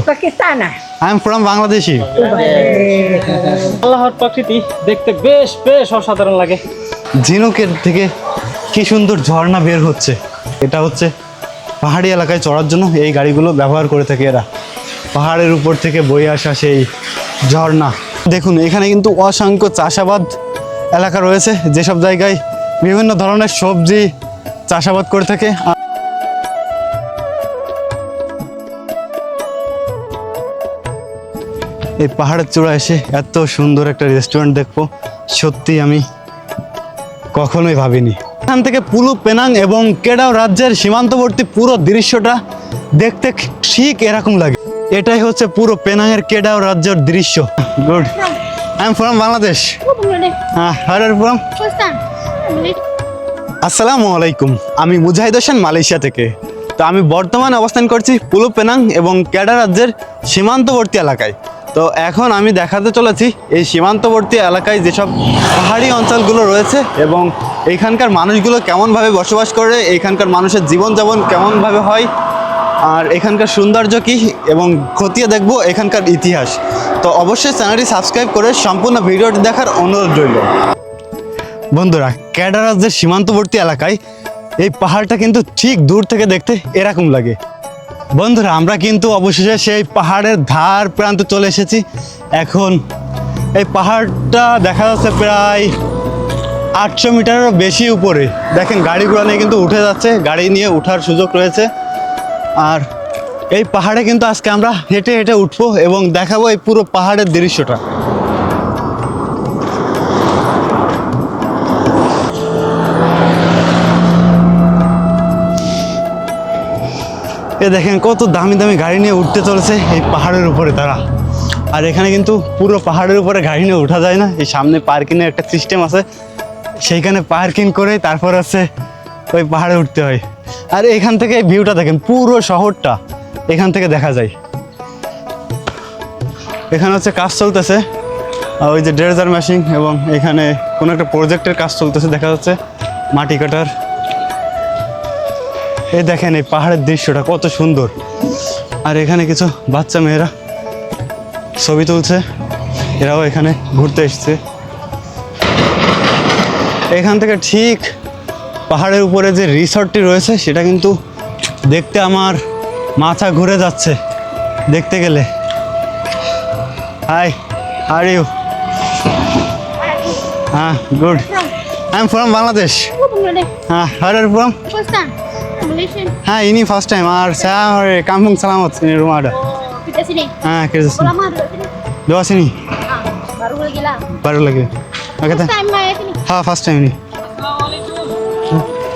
Ah. I am from Bangladeshi আল্লাহর প্রকৃতি দেখতে বেশ বেশ অসাধারণ লাগে। ঝিনুকের থেকে কি সুন্দর ঝর্ণা বের হচ্ছে। এটা হচ্ছে পাহাড়ি এলাকায় চড়ার জন্য এই গাড়িগুলো ব্যবহার করে থাকে এরা। পাহাড়ের উপর থেকে বয়ে আসা সেই ঝর্ণা। দেখুন এখানে কিন্তু অসংখ্য চাষাবাদ এলাকা রয়েছে। যেসব জায়গায় বিভিন্ন ধরনের সবজি চাষাবাদ করে থাকে। এই পাহাড়ের চূড়া এসে এত সুন্দর একটা রেস্টুরেন্ট দেখব, সত্যি আমি কখনোই ভাবিনি। এখান থেকে পুরো পেনাং এবং কেডাও রাজ্যের সীমান্তবর্তী পুরো দৃশ্যটা দেখতে ঠিক এরকম লাগে। এটাই হচ্ছে পুরো পেনাংয়ের কেডাও রাজ্যের দৃশ্য। Good I am from Bangladesh হ্যাঁ আসসালামু আলাইকুম। আমি মুজাহিদ হোসেন, মালয়েশিয়া থেকে। তো আমি বর্তমানে অবস্থান করছি পুলু, পেনাং এবং ক্যাডা রাজ্যের সীমান্তবর্তী এলাকায়। তো এখন আমি দেখাতে চলেছি এই সীমান্তবর্তী এলাকায় যেসব পাহাড়ি অঞ্চলগুলো রয়েছে এবং এখানকার মানুষগুলো কেমনভাবে বসবাস করে, এখানকার মানুষের জীবনযাপন কেমনভাবে হয়, আর এখানকার সৌন্দর্য কী এবং খতিয়ে দেখব এখানকার ইতিহাস। তো অবশ্যই চ্যানেলটি সাবস্ক্রাইব করে সম্পূর্ণ ভিডিওটি দেখার অনুরোধ রইল। বন্ধুরা ক্যাডা রাজ্যের সীমান্তবর্তী এলাকায় এই পাহাড়টা কিন্তু ঠিক দূর থেকে দেখতে এরকম লাগে। বন্ধুরা, আমরা কিন্তু অবশেষে সেই পাহাড়ের ধার প্রান্ত চলে এসেছি। এখন এই পাহাড়টা দেখা যাচ্ছে প্রায় আটশো মিটারেরও বেশি উপরে। দেখেন গাড়িগুলো নিয়ে কিন্তু উঠে যাচ্ছে, গাড়ি নিয়ে উঠার সুযোগ রয়েছে। আর এই পাহাড়ে কিন্তু আজকে আমরা হেঁটে হেঁটে উঠবো এবং দেখাবো এই পুরো পাহাড়ের দৃশ্যটা। এ দেখেন কত দামি দামি গাড়ি নিয়ে উঠতে চলেছে। এই পাহাড়ের উপরে তারা। আর এখানে কিন্তু পুরো পাহাড়ের উপরে গাড়ি নিয়ে ওঠা যায় না। এই সামনে পার্কিংয়ের একটা সিস্টেম আছে। সেইখানে পার্কিং করে তারপর হচ্ছে ওই পাহাড়ে উঠতে হয়। আর এখান থেকে ভিউটা দেখেন, পুরো শহরটা এখান থেকে দেখা যায়। এখানে হচ্ছে কাজ চলতেছে। ওই যে ড্রেজার মেশিন এবং এখানে কোনো একটা প্রজেক্টের কাজ চলতেছে, দেখা যাচ্ছে। মাটি কাটার। এই দেখেন এই পাহাড়ের দৃশ্যটা কত সুন্দর। আর এখানে কিছু বাচ্চা মেয়েরা ছবি তুলছে এরাও এখানে ঘুরতে এসছে। এখান থেকে ঠিক পাহাড়ের উপরে যে রিসর্টটি রয়েছে সেটা কিন্তু দেখতে আমার মাথা ঘুরে যাচ্ছে দেখতে গেলে। হাই আর ইউ হ্যাঁ good I am from Bangladesh হ্যাঁ আর ফ্রম. হ্যাঁ ইনি ফার্স্ট টাইম আর rumah ada Oh, kita sini. হ্যাঁ lagi oke First time main sini. হ্যাঁ ফার্স্ট টাইম ইনি।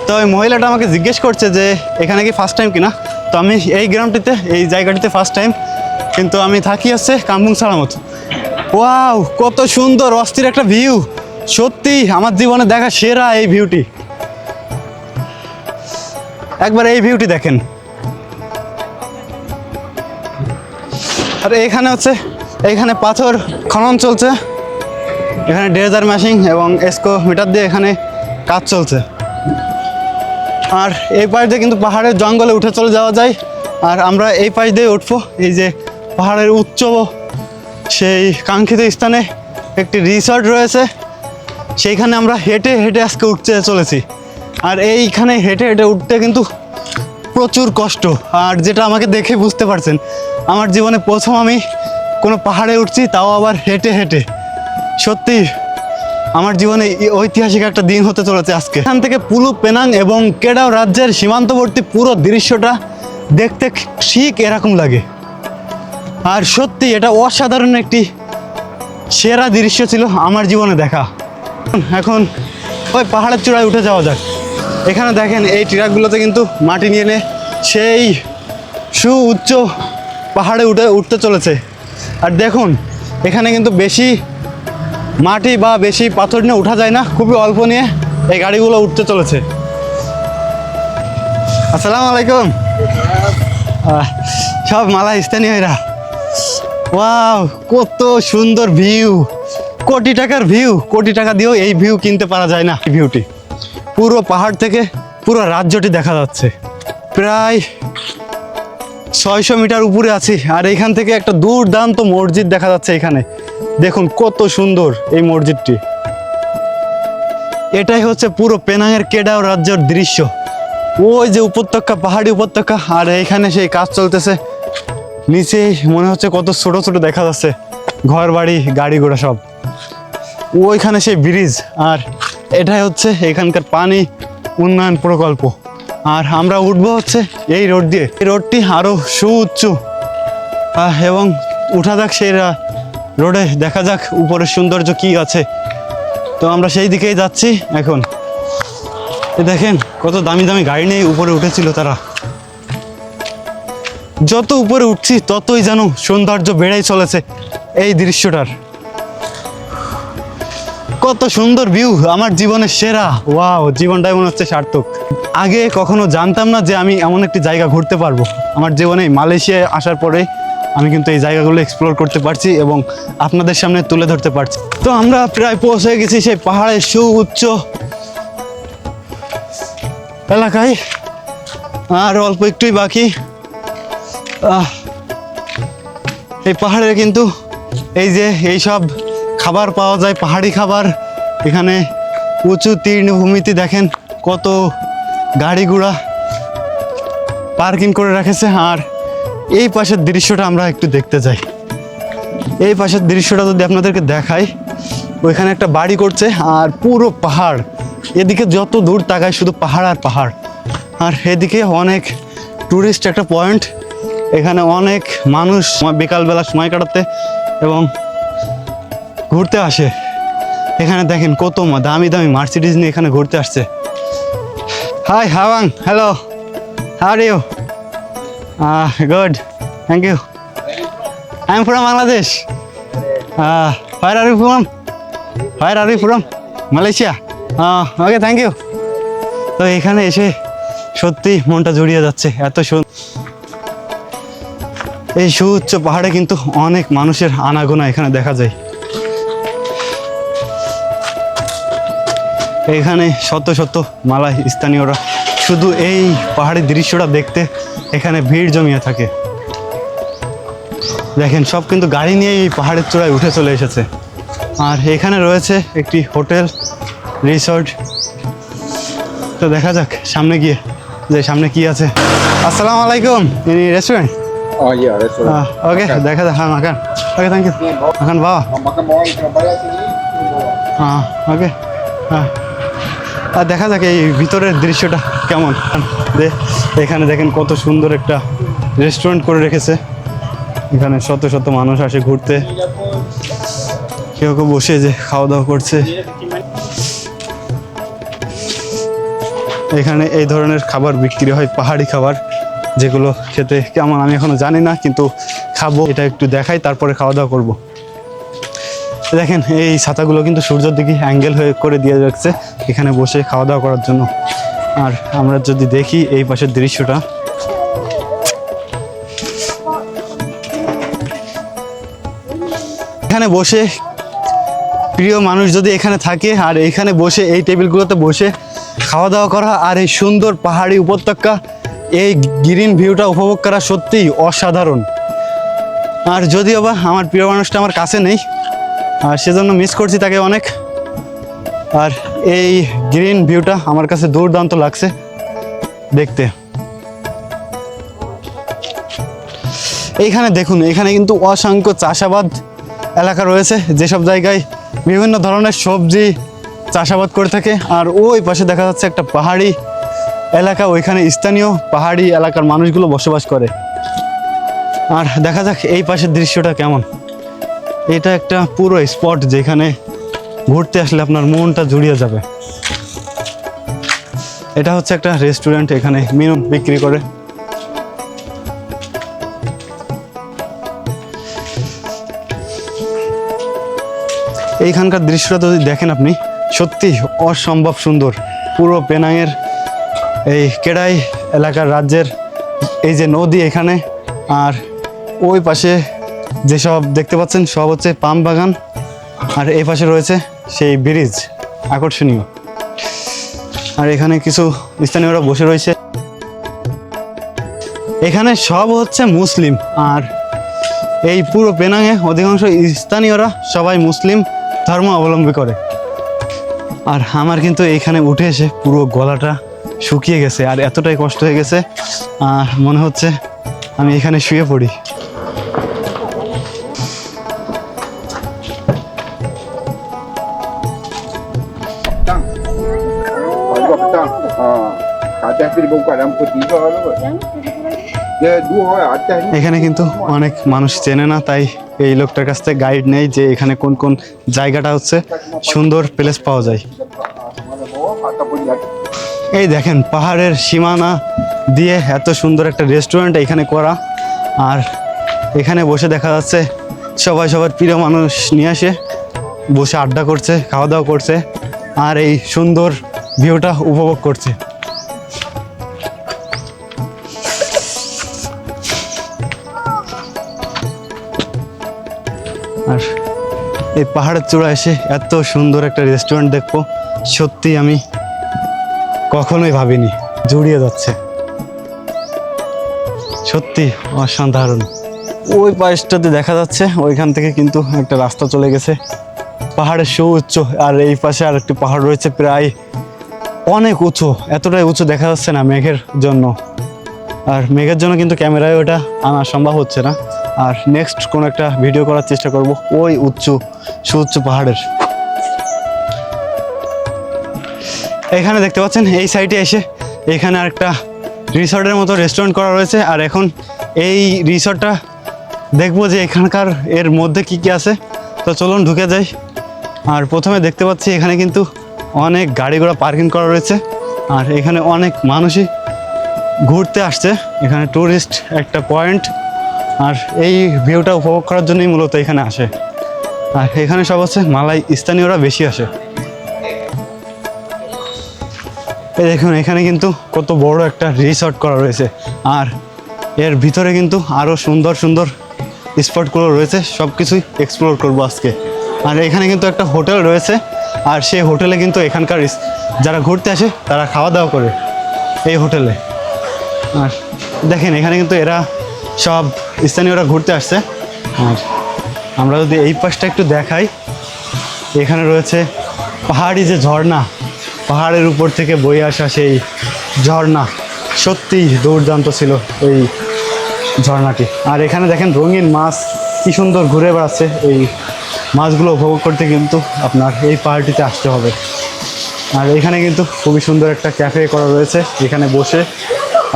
তো ওই মহিলাটা আমাকে জিজ্ঞেস করছে যে এখানে কি ফার্স্ট টাইম কিনা? তো আমি এই গ্রামটিতে এই জায়গাটিতে ফার্স্ট টাইম কিন্তু আমি থাকি হচ্ছে কামপুং সালামত। ওয়াও কত সুন্দর অস্থির একটা ভিউ সত্যি আমার জীবনে দেখা সেরা এই ভিউটি একবার এই ভিউটি দেখেন। আর এখানে হচ্ছে, এখানে পাথর খনন চলছে। এখানে ড্রেজার মেশিন এবং এসকো মিটার দিয়ে এখানে কাজ চলছে। আর এই পাশ দিয়ে কিন্তু পাহাড়ের জঙ্গলে উঠে চলে যাওয়া যায়। আর আমরা এই পাশ দিয়ে উঠবো, এই যে পাহাড়ের উচ্চ সেই কাঙ্ক্ষিত স্থানে একটি রিসর্ট রয়েছে। সেইখানে আমরা হেঁটে হেঁটে আজকে উঠতে চলেছি। আর এইখানে হেঁটে হেঁটে উঠতে কিন্তু প্রচুর কষ্ট। আর যেটা আমাকে দেখে বুঝতে পারছেন, আমার জীবনে প্রথম আমি কোনো পাহাড়ে উঠছি, তাও আবার হেঁটে হেঁটে। সত্যি, আমার জীবনে ঐতিহাসিক একটা দিন হতে চলেছে আজকে। এখান থেকে পুলু, পেনাং এবং কেডাও রাজ্যের সীমান্তবর্তী পুরো দৃশ্যটা দেখতে ঠিক এরকম লাগে। আর সত্যি, এটা অসাধারণ একটি সেরা দৃশ্য ছিল আমার জীবনে দেখা। এখন ওই পাহাড়ের চূড়ায় উঠে যাওয়া যাক। এখানে দেখেন এই ট্রাকগুলোতে কিন্তু মাটি নিয়ে এনে সেই সু উচ্চ পাহাড়ে উঠে, উঠতে চলেছে। আর দেখুন, এখানে কিন্তু বেশি মাটি বা বেশি পাথর নিয়ে উঠা যায় না, খুবই অল্প নিয়ে এই গাড়িগুলো উঠতে চলেছে। আসসালামু আলাইকুম। সব মালা স্থানীয়রা ওয়াও, কত সুন্দর ভিউ। কোটি টাকার ভিউ। কোটি টাকা দিয়েও এই ভিউ কিনতে পারা যায় না ভিউটি। পুরো পাহাড় থেকে পুরো রাজ্যটি দেখা যাচ্ছে। প্রায় ছয়শো মিটার উপরে আছি, আর এখান থেকে একটা দুর্দান্ত মসজিদ দেখা যাচ্ছে এখানে। দেখুন কত সুন্দর এই মসজিদটি। এটাই হচ্ছে পুরো পেনাংয়ের কেডাও রাজ্যের দৃশ্য। ওই যে উপত্যকা, পাহাড়ি উপত্যকা, আর এখানে সেই কাজ চলতেছে। নিচে মনে হচ্ছে কত ছোট ছোট দেখা যাচ্ছে। ঘর বাড়ি গাড়ি ঘোড়া সব। ওইখানে সেই ব্রিজ, আর এটাই হচ্ছে এখানকার পানি উন্নয়ন প্রকল্প। আর আমরা উঠবো হচ্ছে এই রোড দিয়ে। এই রোডটি আরও সুউচ্চ। এবং উঠা যাক সেই রোডে। দেখা যাক উপরের সৌন্দর্য কি আছে। তো আমরা সেই দিকেই যাচ্ছি এখন। দেখেন, কত দামি দামি গাড়ি নিয়ে উপরে উঠেছিল তারা। যত উপরে উঠছি, ততই যেন সৌন্দর্য বেড়েই চলেছে এই দৃশ্যটার। কত সুন্দর ভিউ আমার জীবনের সেরা। ওয়াও জীবনটাই মনে হচ্ছে সার্থক। আগে কখনো জানতাম না যে আমি এমন একটি জায়গা ঘুরতে পারব। আমার জীবনে মালয়েশিয়ায় আসার পরে আমি কিন্তু এই জায়গাগুলো এক্সপ্লোর করতে পারছি এবং আপনাদের সামনে তুলে ধরতে পারছি। তো আমরা প্রায় পৌঁছে গেছি সেই পাহাড়ের সু উচ্চ এলাকায়। আর অল্প একটুই বাকি। এই পাহাড়ে কিন্তু এই যে এই সব খাবার পাওয়া যায়, পাহাড়ি খাবার। এখানে উঁচু তীর্ণভূমিতে দেখেন কত গাড়ি ঘোড়া পার্কিং করে রেখেছে। আর এই পাশের দৃশ্যটা আমরা একটু দেখতে যাই এই পাশের দৃশ্যটা যদি আপনাদেরকে দেখাই, ওইখানে একটা বাড়ি করছে আর পুরো পাহাড়। এদিকে যত দূর তাকায় শুধু পাহাড় আর পাহাড়। আর এদিকে অনেক টুরিস্ট একটা পয়েন্ট এখানে অনেক মানুষ বিকালবেলা সময় কাটাতে এবং ঘুরতে আসে। এখানে দেখেন কত দামি দামি মার্সিডিজ নিয়ে এখানে ঘুরতে আসছে। Hi হাওয়াং hello how you good thank you I am from Bangladesh where are you from where are you from Malaysia okay thank you তো এখানে এসে সত্যি মনটা জড়িয়ে যাচ্ছে, এত সুন্দর এই সুউচ্চ পাহাড়ে কিন্তু অনেক মানুষের আনাগোনা এখানে দেখা যায়। এখানে শত শত মালাই স্থানীয়রা। শুধু এই পাহাড়ি দৃশ্যটা দেখতে এখানে ভিড় জমিয়ে থাকে। দেখেন সব কিন্তু গাড়ি নিয়ে এই পাহাড়ের চূড়ায় উঠে চলে এসেছে। আর এখানে রয়েছে একটি হোটেল রিসর্ট। তো দেখা যাক সামনে গিয়ে যে সামনে কি আছে। আসসালামু আলাইকুম ইনি রেস্টুরেন্ট Oh. ওকে দেখা যাক হ্যাঁ মাকান ওকে থ্যাংক ইউ মাকান বাবা. হ্যাঁ ওকে হ্যাঁ আর দেখা যাক এই ভিতরের দৃশ্যটা কেমন। এখানে দেখেন কত সুন্দর একটা রেস্টুরেন্ট করে রেখেছে। এখানে শত শত মানুষ আসে ঘুরতে। কেউ কেউ বসে যে খাওয়া দাওয়া করছে। এখানে এই ধরনের খাবার বিক্রি হয়, পাহাড়ি খাবার, যেগুলো খেতে কেমন আমি এখনও জানি না, কিন্তু খাব, এটা একটু দেখাই, তারপরে খাওয়া দাওয়া করব। দেখেন এই ছাতাগুলো কিন্তু সূর্যের দিকে অ্যাঙ্গেল হয়ে করে দিয়ে রাখছে এখানে বসে খাওয়া দাওয়া করার জন্য। আর আমরা যদি দেখি এই পাশের দৃশ্যটা। এখানে বসে প্রিয় মানুষ যদি এখানে থাকে, আর এখানে বসে, এই টেবিলগুলোতে বসে খাওয়া দাওয়া করা, আর এই সুন্দর পাহাড়ি উপত্যকা, এই গ্রিন ভিউটা উপভোগ করা সত্যিই অসাধারণ। আর যদিও বা আমার প্রিয় মানুষটা আমার কাছে নেই, আর সেজন্য মিস করছি তাকে অনেক। আর এই গ্রিন ভিউটা আমার কাছে দুর্দান্ত লাগছে। দেখতে। এইখানে দেখুন এখানে কিন্তু অসংখ্য চাষাবাদ এলাকা রয়েছে। যেসব জায়গায় বিভিন্ন ধরনের সবজি চাষাবাদ করে থাকে। আর ওই পাশে দেখা যাচ্ছে একটা পাহাড়ি এলাকা, ওইখানে স্থানীয় পাহাড়ি এলাকার মানুষগুলো বসবাস করে। আর দেখা যাক এই পাশের দৃশ্যটা কেমন। এটা একটা পুরো স্পট যেখানে ঘুরতে আসলে আপনার মনটা জুড়িয়ে যাবে। এটা হচ্ছে একটা রেস্টুরেন্ট এখানে মেনু বিক্রি করে। এইখানকার দৃশ্যটা যদি দেখেন আপনি, সত্যি অসম্ভব সুন্দর। পুরো পেনাংয়ের এই কেডাই এলাকার রাজ্যের এই যে নদী এখানে, আর ওই পাশে যেসব দেখতে পাচ্ছেন, সব হচ্ছে পাম বাগান। আর এই পাশে রয়েছে সেই ব্রিজ, আকর্ষণীয়। আর এখানে কিছু স্থানীয়রা বসে রয়েছে। এখানে সব হচ্ছে মুসলিম, আর এই পুরো পেনাঙে অধিকাংশ স্থানীয়রা সবাই মুসলিম ধর্ম অবলম্বী করে। আর আমার কিন্তু এইখানে উঠে এসে পুরো গলাটা শুকিয়ে গেছে, আর এতটাই কষ্ট হয়ে গেছে, আর মনে হচ্ছে আমি এখানে শুয়ে পড়ি। এখানে কিন্তু অনেক মানুষ চেনে না, তাই এই লোকটার কাছ থেকে গাইড নেই যে এখানে কোন কোন জায়গাটা হচ্ছে, সুন্দর প্লেস পাওয়া যায়। এই দেখেন, পাহাড়ের সীমানা দিয়ে এত সুন্দর একটা রেস্টুরেন্ট এখানে করা। আর এখানে বসে দেখা যাচ্ছে, সবাই সবার প্রিয় মানুষ নিয়ে আসে, বসে আড্ডা করছে, খাওয়া দাওয়া করছে, আর এই সুন্দর ভিউটা উপভোগ করছে। এই পাহাড়ের চূড়া এসে এত সুন্দর একটা রেস্টুরেন্ট দেখব। সত্যি আমি কখনোই ভাবিনি, জুড়িয়ে যাচ্ছে। সত্যি অসাধারণ। ওই পাশটাতে দেখা যাচ্ছে, ওইখান থেকে কিন্তু একটা রাস্তা চলে গেছে। পাহাড়ের সু উচ্চ আর এই পাশে আর একটি পাহাড় রয়েছে প্রায় অনেক উঁচু, এতটাই উঁচু দেখা যাচ্ছে না মেঘের জন্য। আর মেঘের জন্য কিন্তু ক্যামেরায় ওটা আনা সম্ভব হচ্ছে না। আর নেক্সট কোনো একটা ভিডিও করার চেষ্টা করব, ওই উচ্চ সুউচ্চ পাহাড়ের। এখানে দেখতে পাচ্ছেন, এই সাইডে এসে এখানে আরেকটা রিসর্টের মতো রেস্টুরেন্ট করা রয়েছে। আর এখন এই রিসর্টটা দেখব যে এখানকার এর মধ্যে কি কি আছে। তো চলুন ঢুকে যাই। আর প্রথমে দেখতে পাচ্ছি এখানে কিন্তু অনেক গাড়ি ঘোড়া পার্কিং করা রয়েছে। আর এখানে অনেক মানুষই ঘুরতে আসছে। এখানে টুরিস্ট একটা পয়েন্ট আর এই ভিউটা উপভোগ করার জন্যই মূলত এখানে আসে। আর এখানে সব হচ্ছে মালাই স্থানীয়রা বেশি আসে। এই দেখুন, এখানে কিন্তু কত বড় একটা রিসর্ট করা রয়েছে। আর এর ভিতরে কিন্তু আরও সুন্দর সুন্দর স্পটগুলো রয়েছে সব কিছুই এক্সপ্লোর করব আজকে। আর এখানে কিন্তু একটা হোটেল রয়েছে, আর সেই হোটেলে কিন্তু এখানকার যারা ঘুরতে আসে, তারা খাওয়া দাওয়া করে এই হোটেলে। আর দেখেন, এখানে কিন্তু এরা সব স্থানীয়রা ঘুরতে আসছে। আর আমরা যদি এই পাশটা একটু দেখাই, এখানে রয়েছে পাহাড়ি যে ঝর্ণা, পাহাড়ের উপর থেকে বয়ে আসা সেই ঝর্ণা সত্যি দুর্দান্ত ছিল এই ঝর্ণাটি। আর এখানে দেখেন রঙিন মাছ, কি সুন্দর ঘুরে বেড়াচ্ছে এই মাছগুলো উপভোগ করতে কিন্তু আপনার এই পাহাড়টিতে আসতে হবে। আর এখানে কিন্তু খুবই সুন্দর একটা ক্যাফে করা রয়েছে, এখানে বসে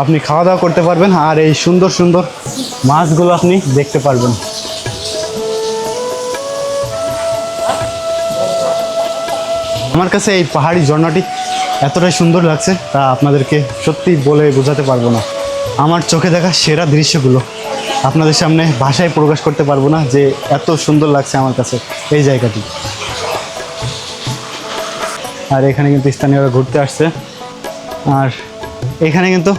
আপনি খাওয়া দাওয়া করতে পারবেন আর এই সুন্দর সুন্দর মাছগুলো আপনি দেখতে পারবেন। আমার কাছে এই পাহাড়ি ঝর্ণাটি এতটাই সুন্দর লাগছে, তা আপনাদেরকে সত্যি বলে বোঝাতে পারব না। আমার চোখে দেখা সেরা দৃশ্যগুলো। আপনাদের সামনে ভাষায় প্রকাশ করতে পারব না যে এত সুন্দর লাগছে আমার কাছে এই জায়গাটি। আর এখানে কিন্তু স্থানীয়রা ঘুরতে আসছে। আর এখানে কিন্তু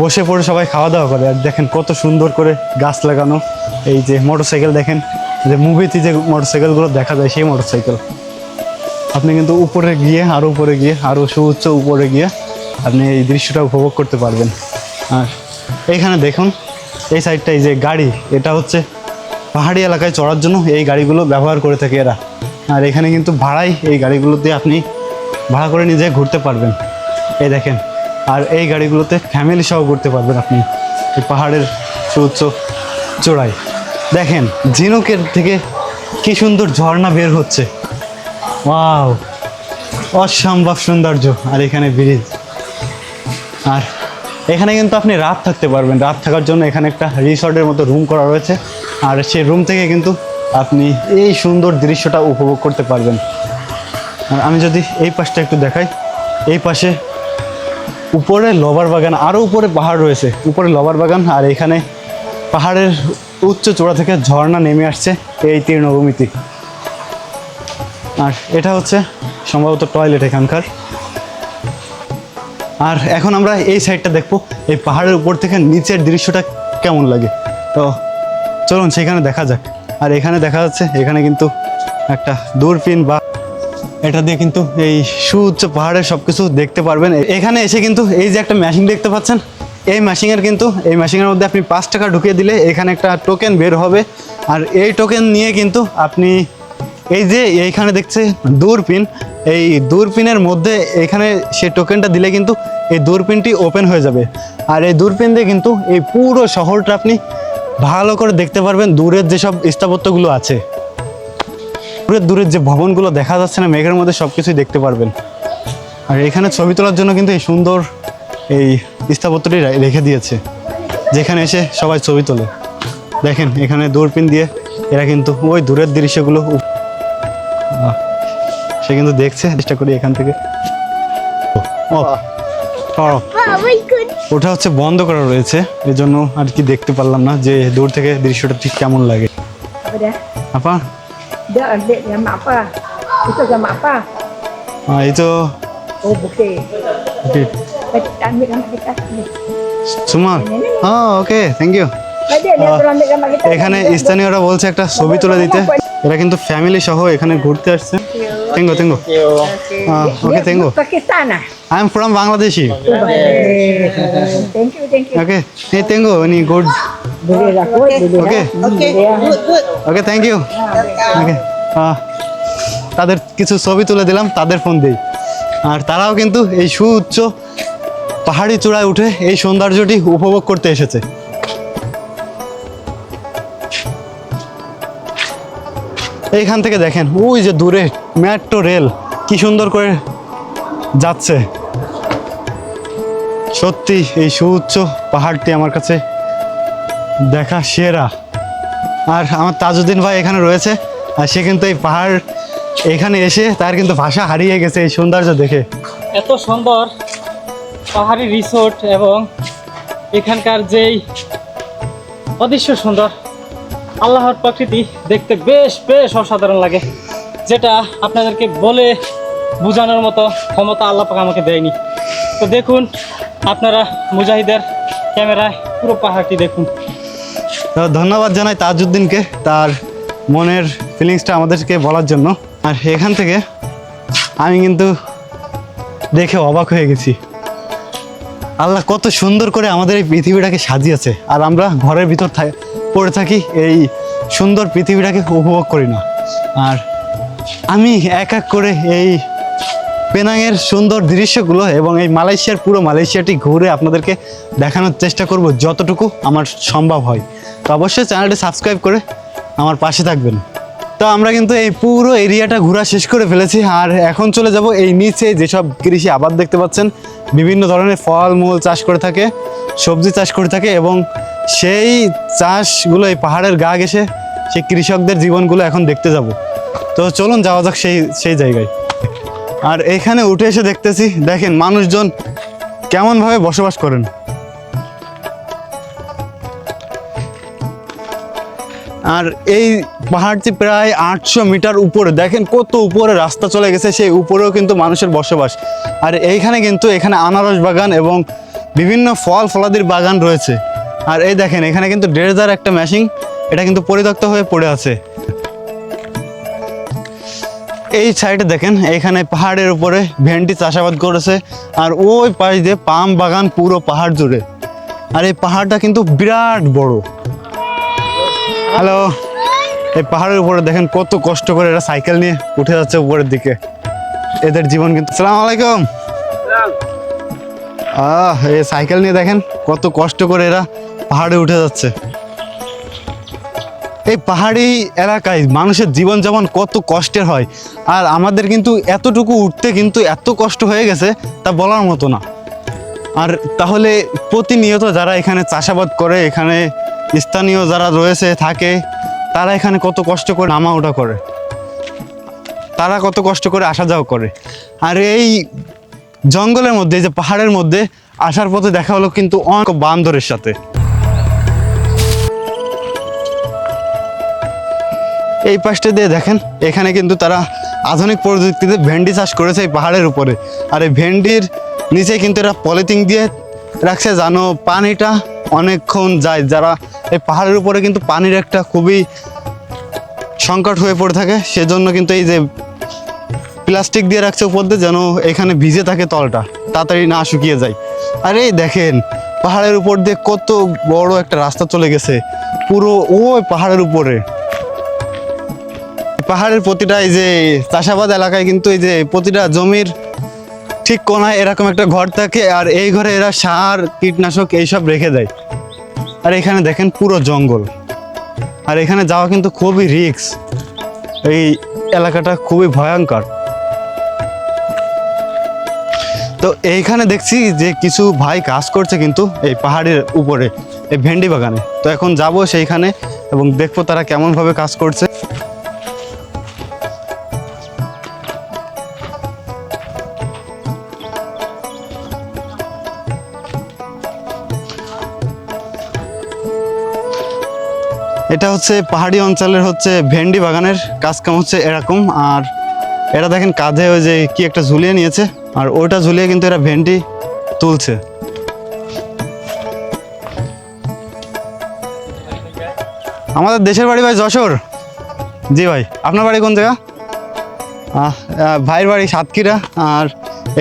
বসে পড়ে সবাই খাওয়া দাওয়া করে। আর দেখেন কত সুন্দর করে গাছ লাগানো। এই যে মোটরসাইকেল দেখেন, যে মুভিতে যে মোটরসাইকেলগুলো দেখা যায়, সেই মোটরসাইকেল আপনি কিন্তু উপরে গিয়ে আরও উপরে গিয়ে আরও সুউচ্চ উপরে গিয়ে আপনি এই দৃশ্যটা উপভোগ করতে পারবেন। আর এইখানে দেখুন, এই সাইডটা এই যে গাড়ি, এটা হচ্ছে পাহাড়ি এলাকায় চড়ার জন্য এই গাড়িগুলো ব্যবহার করে থাকে এরা। আর এখানে কিন্তু ভাড়াই এই গাড়িগুলোতে আপনি ভাড়া করে নিজে ঘুরতে পারবেন। এই দেখেন, আর এই গাড়িগুলোতে ফ্যামিলি সহ ঘুরতে পারবেন আপনি, এই পাহাড়ের সুউচ্চ চূড়ায়। দেখেন, ঝিনুকের থেকে কি সুন্দর ঝর্ণা বের হচ্ছে। ওয়াও অসম্ভব সৌন্দর্য। আর এখানে ব্রিজ। আর এখানে কিন্তু আপনি রাত থাকতে পারবেন। রাত থাকার জন্য এখানে একটা রিসর্টের মতো রুম করা রয়েছে। আর সেই রুম থেকে কিন্তু আপনি এই সুন্দর দৃশ্যটা উপভোগ করতে পারবেন। আর আমি যদি এই পাশটা একটু দেখাই। এই পাশে উপরে লবার বাগান আরও উপরে পাহাড় রয়েছে। উপরে লবার বাগান, আর এখানে পাহাড়ের উচ্চ চূড়া থেকে ঝর্ণা নেমে আসছে এই তৃণভূমিতে আর এটা হচ্ছে সম্ভবত টয়লেট এখানকার। আর এখন আমরা এই সাইডটা দেখব, এই পাহাড়ের উপর থেকে নিচের দৃশ্যটা কেমন লাগে। তো চলুন সেখানে দেখা যাক। আর এখানে দেখা যাচ্ছে, এখানে কিন্তু একটা দূরবীন বা এটা দিয়ে কিন্তু এই সুউচ্চ পাহাড়ের সব কিছু দেখতে পারবেন। এখানে এসে কিন্তু এই যে একটা মেশিন দেখতে পাচ্ছেন, এই মেশিনের কিন্তু, এই মেশিনের মধ্যে আপনি পাঁচ টাকা ঢুকিয়ে দিলে এখানে একটা টোকেন বের হবে। আর এই টোকেন নিয়ে কিন্তু আপনি এই যে এইখানে দেখছে দূরপিন এই দূরপিনের মধ্যে এখানে সে টোকেনটা দিলে কিন্তু এই দূরপিনটি ওপেন হয়ে যাবে। আর এই দূরপিন দিয়ে কিন্তু এই পুরো শহরটা আপনি ভালো করে দেখতে পারবেন, দূরের যেসব স্থাপত্যগুলো আছে। দূরের দূরের যে ভবনগুলো দেখা যাচ্ছে না, মেঘের মধ্যে সব কিছুই দেখতে পারবেন। আর এখানে ছবি তোলার জন্য কিন্তু এই সুন্দর এই স্থাপত্যটি রেখে দিয়েছে, যেখানে এসে সবাই ছবি তোলে। দেখেন, এখানে দূরপিন দিয়ে এরা কিন্তু ওই দূরের দৃশ্যগুলো সে কিন্তু দেখছে, চেষ্টা করি এখান থেকে। ওটা হচ্ছে বন্ধ করা রয়েছে এই জন্য আর কি দেখতে পারলাম না যে দূর থেকে দৃশ্যটা ঠিক কেমন লাগে। এই তো. সুমন হ্যাঁ ওকে থ্যাংক ইউ. এখানে স্থানীয়রা বলছে একটা ছবি তুলে দিতে। এরা কিন্তু ফ্যামিলি সহ এখানে ঘুরতে আসছে। তেঙ্গো তেঙ্গো okay তেঙ্গো. I am from Bangladeshi. Okay এই তেঙ্গো any good okay. Okay thank you okay তাদের কিছু ছবি তুলে দিলাম, তাদের ফোন দিই। আর তারাও কিন্তু এই সুউচ্চ পাহাড়ি চূড়ায় উঠে এই সৌন্দর্যটি উপভোগ করতে এসেছে। এইখান থেকে দেখেন, ওই যে দূরে মেট্রো রেল কি সুন্দর করে যাচ্ছে। সত্যি এই সুউচ্চ পাহাড়টি আমার কাছে দেখা সেরা। আর আমার তাজউদ্দিন ভাই এখানে রয়েছে, আর সে কিন্তু এই পাহাড় এখানে এসে তার কিন্তু ভাষা হারিয়ে গেছে এই সৌন্দর্য দেখে। এত সুন্দর পাহাড়ি রিসোর্ট এবং এখানকার যেই অদৃশ্য সুন্দর আল্লাহর প্রকৃতি দেখতে বেশ বেশ অসাধারণ লাগে, যেটা আপনাদেরকে বলে বোঝানোর মতো ক্ষমতা আল্লাহ পাক আমাকে দেয়নি। তো দেখুন, আপনারা মুজাহিদের ক্যামেরায় পুরো পাহাড়টি দেখুন। তো ধন্যবাদ জানাই তাজউদ্দিনকে তার মনের ফিলিংসটা আমাদেরকে বলার জন্য। আর এখান থেকে আমি কিন্তু দেখে অবাক হয়ে গেছি। আল্লাহ কত সুন্দর করে আমাদের এই পৃথিবীটাকে সাজিয়েছে। আর আমরা ঘরের ভিতর থা- পড়ে থাকি, এই সুন্দর পৃথিবীটাকে উপভোগ করি না। আর আমি এক এক করে এই পেনাংয়ের সুন্দর দৃশ্যগুলো এবং এই মালয়েশিয়ার পুরো মালয়েশিয়াটি ঘুরে আপনাদেরকে দেখানোর চেষ্টা করব যতটুকু আমার সম্ভব হয়। তো অবশ্যই চ্যানেলটি সাবস্ক্রাইব করে আমার পাশে থাকবেন। তো আমরা কিন্তু এই পুরো এরিয়াটা ঘোরা শেষ করে ফেলেছি আর এখন চলে যাব এই নিচে যেসব কৃষি আবাদ দেখতে পাচ্ছেন। বিভিন্ন ধরনের ফল মূল চাষ করে থাকে, সবজি চাষ করে থাকে এবং সেই চাষগুলো, এই পাহাড়ের গা ঘেসে সেই কৃষকদের জীবনগুলো এখন দেখতে যাব। তো চলুন যাওয়া যাক সেই সেই জায়গায়। আর এখানে উঠে এসে দেখতেছি, দেখেন মানুষজন কেমনভাবে বসবাস করেন। আর এই পাহাড়টি প্রায় আটশো মিটার উপরে, দেখেন কত উপরে রাস্তা চলে গেছে, সেই উপরেও কিন্তু মানুষের বসবাস। আর এইখানে কিন্তু এখানে আনারস বাগান এবং বিভিন্ন ফল ফলাদির বাগান রয়েছে। আর এই দেখেন এখানে কিন্তু ডেজার একটা মেশিন এটা কিন্তু পরিত্যক্ত হয়ে পড়ে আছে। এই সাইডে দেখেন এখানে পাহাড়ের উপরে ভেন্ডি চাষাবাদ করেছে আর ওই পাশ দিয়ে পাম বাগান পুরো পাহাড় জুড়ে। আর এই পাহাড়টা কিন্তু বিরাট বড়। হ্যালো এই পাহাড়ের উপরে দেখেন কত কষ্ট করে এরা সাইকেল নিয়ে উঠে যাচ্ছে উপরের দিকে। এদের জীবন কিন্তু সালাম আলাইকুম। আহ এই সাইকেল নিয়ে দেখেন কত কষ্ট করে এরা পাহাড়ে উঠে যাচ্ছে। এই পাহাড়ি এলাকায় মানুষের জীবনযাপন কত কষ্টের হয়। আর আমাদের কিন্তু এতটুকু উঠতে কিন্তু এত কষ্ট হয়ে গেছে, তা বলার মতো না। আর তাহলে প্রতিনিয়ত যারা এখানে চাষাবাদ করে, এখানে স্থানীয় যারা রয়েছে, থাকে, তারা এখানে কত কষ্ট করে নামা ওঠা করে। তারা কত কষ্ট করে আসা যাওয়া করে। আর এই জঙ্গলের মধ্যে যে পাহাড়ের মধ্যে আসার পথে দেখা হলো কিন্তু অনেক বান্দরের সাথে। এই পাশটা দিয়ে দেখেন, এখানে কিন্তু তারা আধুনিক প্রযুক্তিতে ভেন্ডি চাষ করেছে এই পাহাড়ের উপরে। আর এই ভেন্ডির নিচে কিন্তু এরা পলিথিন দিয়ে রাখছে জানো পানিটা অনেকক্ষণ যায়। যারা এই পাহাড়ের উপরে কিন্তু পানির একটা খুবই সংকট হয়ে পড়ে থাকে, সেজন্য কিন্তু এই যে প্লাস্টিক দিয়ে রাখছে উপর দিয়ে, যেন এখানে ভিজে থাকে তলটা, তাড়াতাড়ি না শুকিয়ে যায়। আর এই দেখেন, পাহাড়ের উপর দিয়ে কত বড় একটা রাস্তা চলে গেছে। পুরো ওই পাহাড়ের উপরে। পাহাড়ের প্রতিটা এই যে চাষাবাদ এলাকায় কিন্তু এই যে প্রতিটা জমির ঠিক কোনায় এরকম একটা ঘর থাকে আর এই ঘরে এরা সার, কীটনাশক এইসব রেখে দেয়। আর এখানে দেখেন পুরো জঙ্গল। আর এখানে যাওয়া কিন্তু খুবই রিস্ক। এই এলাকাটা খুবই ভয়ঙ্কর। তো এইখানে দেখছি যে কিছু ভাই কাজ করছে কিন্তু এই পাহাড়ের উপরে, এই ভেন্ডি বাগানে। তো এখন যাব সেইখানে এবং দেখব তারা কেমনভাবে কাজ করছে। এটা হচ্ছে পাহাড়ি অঞ্চলের হচ্ছে ভেন্ডি বাগানের কাজ কাম হচ্ছে এরকম। আর এরা দেখেন কাঁধে ওই যে কি একটা ঝুলিয়ে নিয়েছে, আর ওটা ঝুলিয়ে কিন্তু এরা ভেন্ডি তুলছে। আমাদের দেশের বাড়ি ভাই যশোর। জি ভাই, আপনার বাড়ি কোন জায়গা? ভাইয়ের বাড়ি সাতক্ষীরা, আর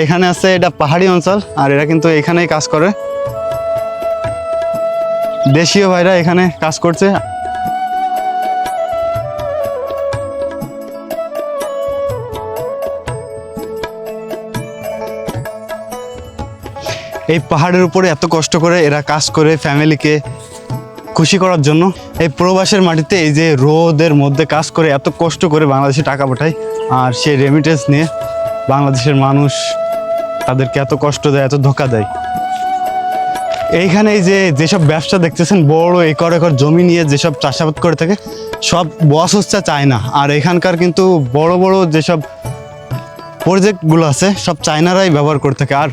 এখানে আছে এটা পাহাড়ি অঞ্চল, আর এরা কিন্তু এখানেই কাজ করে। দেশীয় ভাইরা এখানে কাজ করছে। এই পাহাড়ের উপরে এত কষ্ট করে এরা কাজ করে ফ্যামিলিকে খুশি করার জন্য। এই প্রবাসের মাটিতে এই যে রোদের মধ্যে কাজ করে এত কষ্ট করে বাংলাদেশে টাকা পাঠায়, আর সেই রেমিটেন্স নিয়ে বাংলাদেশের মানুষ তাদেরকে এত কষ্ট দেয়, এত ধোকা দেয়। এইখানে এই যে যেসব ব্যবসা দেখতেছেন, বড় একর একর জমি নিয়ে যেসব চাষাবাদ করে থাকে, সব বস হচ্ছে চায়না। আর এখানকার কিন্তু বড় বড় যেসব প্রজেক্টগুলো আছে, সব চায়নারাই ব্যবহার করে থাকে। আর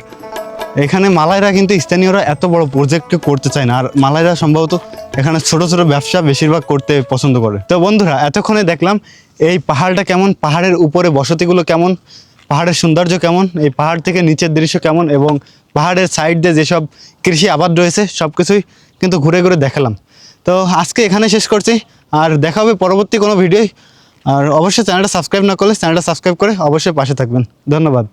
এখানে মালাইরা কিন্তু স্থানীয়রা এত বড় প্রজেক্ট করতে চায় না। আর মালাইরা সম্ভবত এখানে ছোট ছোট ব্যবসা বেশিরভাগ করতে পছন্দ করে। তো বন্ধুরা, এতক্ষণে দেখলাম এই পাহাড়টা কেমন, পাহাড়ের উপরে বসতিগুলো কেমন, পাহাড়ের সৌন্দর্য কেমন, এই পাহাড় থেকে নিচের দৃশ্য কেমন এবং পাহাড়ের সাইড দিয়ে যেসব কৃষি আবাদ রয়েছে, সব কিছুই কিন্তু ঘুরে ঘুরে দেখালাম। তো আজকে এখানে শেষ করছি, আর দেখা হবে পরবর্তী কোনো ভিডিও আর অবশ্যই চ্যানেলটা সাবস্ক্রাইব না করলে চ্যানেলটা সাবস্ক্রাইব করে অবশ্যই পাশে থাকবেন। ধন্যবাদ।